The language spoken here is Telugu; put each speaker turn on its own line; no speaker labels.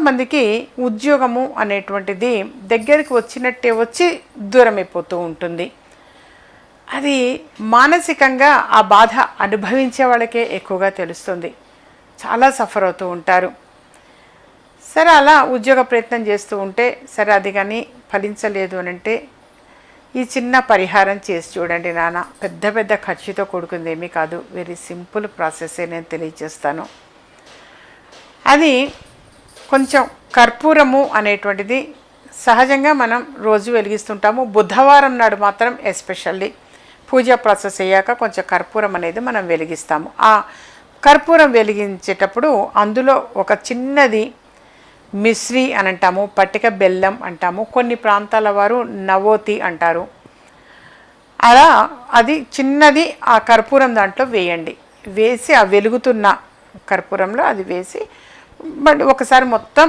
కొంతమందికి ఉద్యోగము అనేటువంటిది దగ్గరికి వచ్చినట్టే వచ్చి దూరమైపోతూ ఉంటుంది. అది మానసికంగా ఆ బాధ అనుభవించే వాళ్ళకే ఎక్కువగా తెలుస్తుంది. చాలా సఫర్ అవుతూ ఉంటారు. సరే అలా ఉద్యోగ ప్రయత్నం చేస్తూ ఉంటే సరే అది కానీ ఫలించలేదు అని అంటే ఈ చిన్న పరిహారం చేసి చూడండి నాన్న. పెద్ద పెద్ద ఖర్చుతో కూడుకుంది ఏమీ కాదు. వెరీ సింపుల్ ప్రాసెసే నేను తెలియజేస్తాను. అది కొంచెం కర్పూరము అనేటువంటిది సహజంగా మనం రోజు వెలిగిస్తుంటాము. బుధవారం నాడు మాత్రం ఎస్పెషల్లీ పూజ ప్రాసెస్ అయ్యాక కొంచెం కర్పూరం అనేది మనం వెలిగిస్తాము. ఆ కర్పూరం వెలిగించేటప్పుడు అందులో ఒక చిన్నది మిశ్రీ అని అంటాము పట్టిక బెల్లం అంటాము కొన్ని ప్రాంతాల వారు నవోతి అంటారు. అలా అది చిన్నది ఆ కర్పూరం దాంట్లో వేయండి. వేసి ఆ వెలుగుతున్న కర్పూరంలో అది వేసి బట్ ఒకసారి మొత్తం